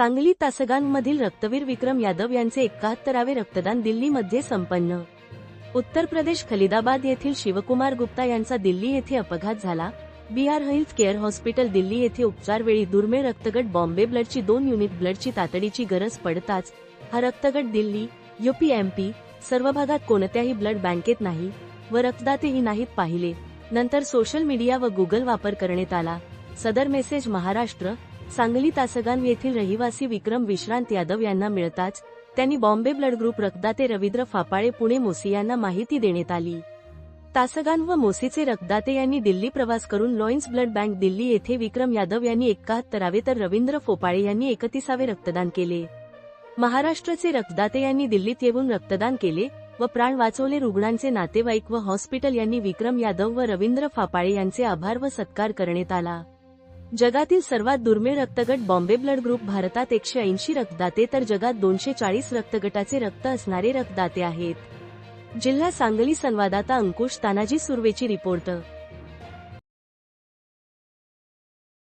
सांगली तासगांमधील रक्तवीर विक्रम यादव यांचे एकाहत्तरावे रक्तदान दिल्लीमध्ये संपन्न. उत्तर प्रदेश खलिदाबाद येथील शिवकुमार गुप्ता यांचा दिल्ली येथे अपघात झाला. BR health care hospital Delhi येथे उपचारवेळी दुर्मिळ रक्तगट बॉम्बे ब्लडची दोन युनिट ब्लडची तातडीची गरज पडताच हा रक्तगट दिल्ली यूपीएमपी सर्व भागात कोणत्याही ब्लड बँकेत नाही व रक्तदातेही नाहीत पाहिले. नंतर सोशल मीडिया व गुगल वापर करण्यात आला. सदर मेसेज महाराष्ट्र सांगली तासगान येथील रहिवासी विक्रम विश्रांत यादव यांना मिळताच त्यांनी बॉम्बे ब्लड ग्रुप रक्तदाते रवींद्र फापाळे पुणे मोसी यांना माहिती देण्यात आली. तासगान व मोसीचे रक्तदाते यांनी दिल्ली प्रवास करून लॉयन्स ब्लड बँक दिल्ली येथे विक्रम यादव यांनी एकाहत्तरावे तर रवींद्र फोपाळे यांनी एकतीसावे रक्तदान केले. महाराष्ट्राचे रक्तदाते यांनी दिल्लीत येऊन रक्तदान केले व प्राण वाचवले. रुग्णांचे नातेवाईक व हॉस्पिटल यांनी विक्रम यादव व रवींद्र फापाळे यांचे आभार व सत्कार करण्यात आला. जगातील सर्वात दुर्मिळ रक्तगट बॉम्बे ब्लड ग्रुप भारतात एकशे ऐंशी रक्तदाते तर जगात दोनशे चाळीस रक्तगटाचे रक्त असणारे रक्तदाते आहेत. जिल्हा सांगली संवाददाता अंकुश तानाजी सुर्वेची रिपोर्ट.